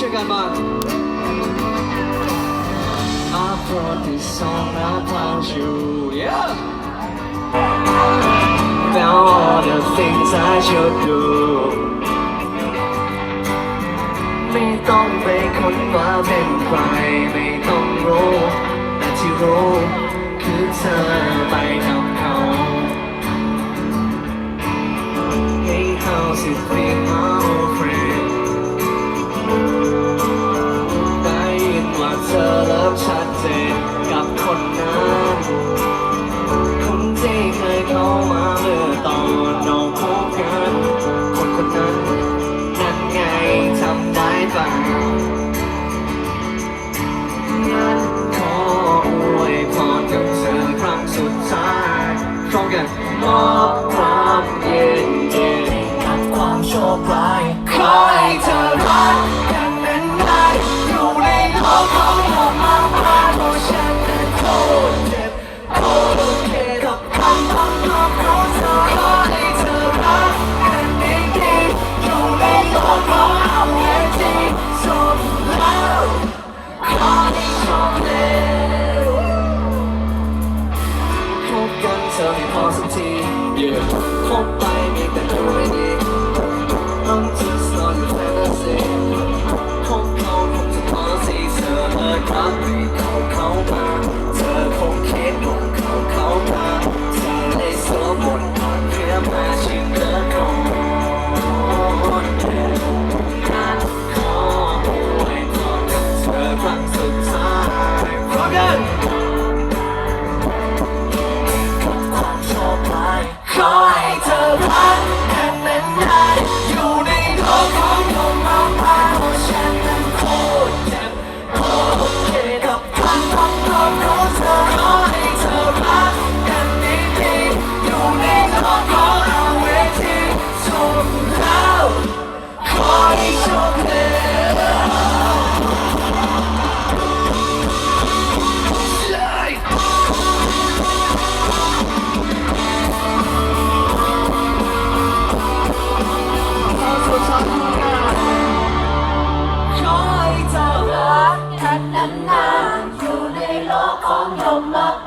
ช่วยกันบ้าง I brought this song about you yeah Down all the things I should do ไม่ต้องไปค้นว่าเป็นใครไม่ต้องรู้แต่ที่รู้คือเธอไปทำ สั่งขออวยพรกับเธอครั้งสุดท้ายพร้อมกันมอบ ขอใเจ้ารักนนาอยู่ในโลกของยมมา